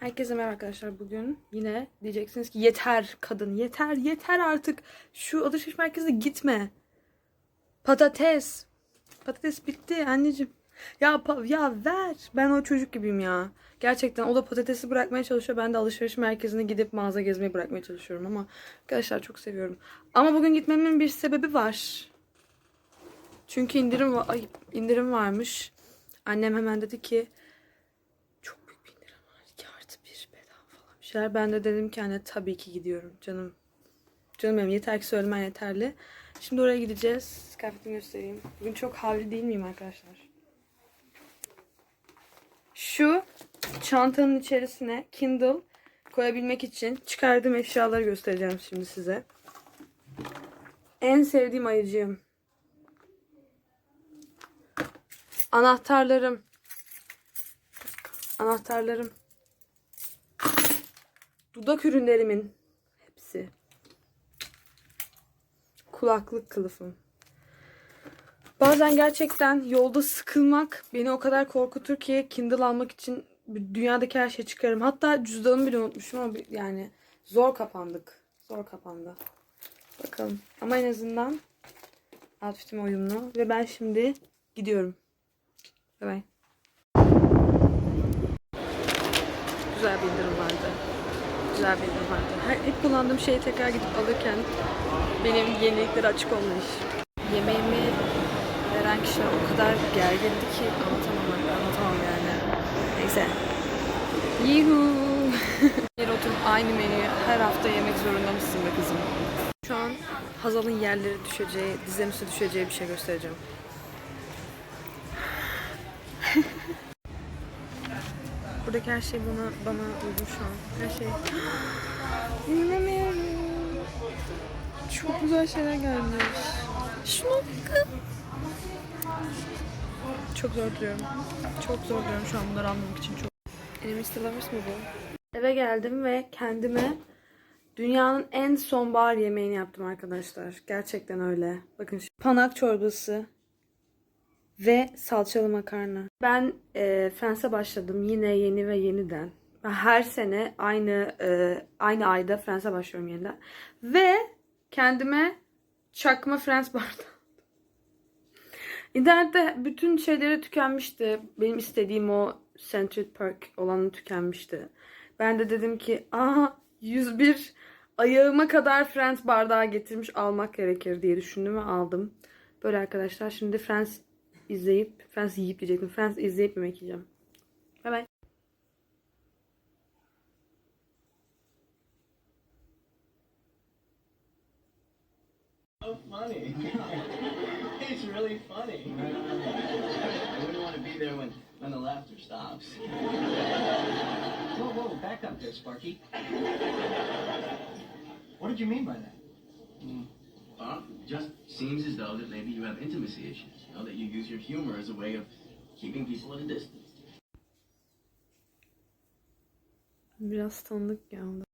Herkese merhaba arkadaşlar. Bugün yine diyeceksiniz ki yeter kadın, yeter, yeter artık. Şu alışveriş merkezine gitme. Patates. Patates bitti anneciğim. Ya ya ver. Ben o çocuk gibiyim ya. Gerçekten o da patatesi bırakmaya çalışıyor. Ben de alışveriş merkezine gidip mağaza gezmeyi bırakmaya çalışıyorum ama arkadaşlar çok seviyorum. Ama bugün gitmemin bir sebebi var. Çünkü indirim var. Ay, indirim varmış. Annem hemen dedi ki çok büyük bir indirim var. 2 artı 1 bedava falan bir şeyler. Ben de dedim ki anne tabii ki gidiyorum canım. Canım benim yeter ki söylemen yeterli. Şimdi oraya gideceğiz. Kıyafetimi göstereyim. Bugün çok havli değil miyim arkadaşlar? Şu çantanın içerisine Kindle koyabilmek için çıkardığım eşyaları göstereceğim şimdi size. En sevdiğim ayıcığım. Anahtarlarım. Anahtarlarım. Dudak ürünlerimin hepsi. Kulaklık kılıfım. Bazen gerçekten yolda sıkılmak beni o kadar korkutur ki Kindle almak için dünyadaki her şeyi çıkarım. Hatta cüzdanımı bile unutmuşum ama yani zor kapandık. Zor kapandı. Bakalım. Ama en azından outfitim uyumlu ve ben şimdi gidiyorum. Bye bye. Güzel bir indirim. Güzel bir vardı. Her, hep kullandığım şeyi tekrar gidip alırken benim yeniliklere açık olmuş. Yemeğimi veren kişi o kadar gergindi ki anlatamam, anlatamam yani. Neyse. Yuhu. Yere oturup aynı menüyü her hafta yemek zorunda mısın be kızım? Şu an Hazal'ın yerleri düşeceği, dizlerin üstüne düşeceği bir şey göstereceğim. Buradaki her şey bana bana uygun şu an. Her şey. İnanamıyorum. Çok güzel şeyler gelmiş. Şuna. Çok zor duruyorum. Çok zor duruyorum şu an bunları almamak için çok. Enemies Lovers mı bu? Eve geldim ve kendime dünyanın en sonbahar yemeğini yaptım arkadaşlar. Gerçekten öyle. Bakın şu panak çorbası, ve salçalı makarna. Ben e, Fransa başladım yine yeni ve yeniden. Ben her sene aynı e, aynı ayda Fransa başlıyorum yeniden. Ve kendime çakma Frans bardağı. İnternette bütün şeyleri tükenmişti. Benim istediğim o Central Park olanı tükenmişti. Ben de dedim ki aha 101 ayağıma kadar Frans bardağı getirmiş almak gerekir diye düşündüm ve aldım. Böyle arkadaşlar şimdi Frans izleyip, Friends yiyip diyecektim. Friends izleyip yemek yiyeceğim. Bay bay. funny. it's really funny. I wouldn't want to be there when, when the laughter stops. Whoa, whoa, back up there, Sparky. What did you mean by that? Well, just seems as though that maybe you have intimacy issues. You know, that you use your humor as a way of keeping people at a distance. Biraz tanıdık geldi.